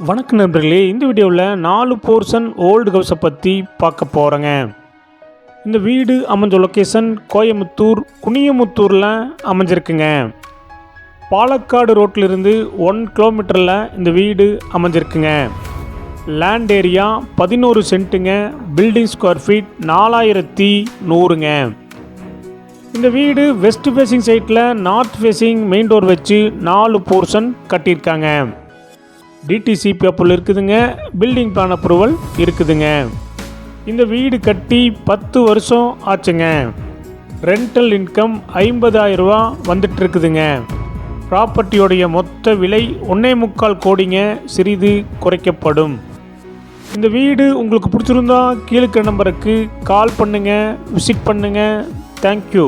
வணக்கம் நண்பர்களே இந்த வீடியோவில் நாலு போர்ஷன் ஓல்டு ஹவுஸை பற்றி பார்க்க போகிறேங்க இந்த வீடு அமைஞ்ச லொக்கேஷன் கோயமுத்தூர் குனியமுத்தூரில் அமைஞ்சிருக்குங்க. பாலக்காடு ரோட்டிலிருந்து ஒன் கிலோமீட்டரில் இந்த வீடு அமைஞ்சிருக்குங்க. லேண்ட் ஏரியா பதினோரு சென்ட்டுங்க பில்டிங் ஸ்கொயர் ஃபீட் நாலாயிரத்தி நூறுங்க. இந்த வீடு வெஸ்ட் ஃபேசிங் சைட்டில் நார்த் ஃபேசிங் மெயின் டோர் வச்சு நாலு போர்ஷன் கட்டியிருக்காங்க. டிடிசி பேப்பர் இருக்குதுங்க. பில்டிங் பிளான் அப்ரூவல் இருக்குதுங்க. இந்த வீடு கட்டி பத்து வருஷம் ஆச்சுங்க. ரெண்டல் இன்கம் ஐம்பதாயிரம் ரூபா வந்துட்டுருக்குதுங்க ப்ராப்பர்ட்டியோடைய மொத்த விலை ஒன்றே முக்கால் கோடிங்க சிறிது குறைக்கப்படும். இந்த வீடு உங்களுக்கு பிடிச்சிருந்தா கீழுக்க நம்பருக்கு கால் பண்ணுங்கள் விசிட் பண்ணுங்கள் தேங்க்யூ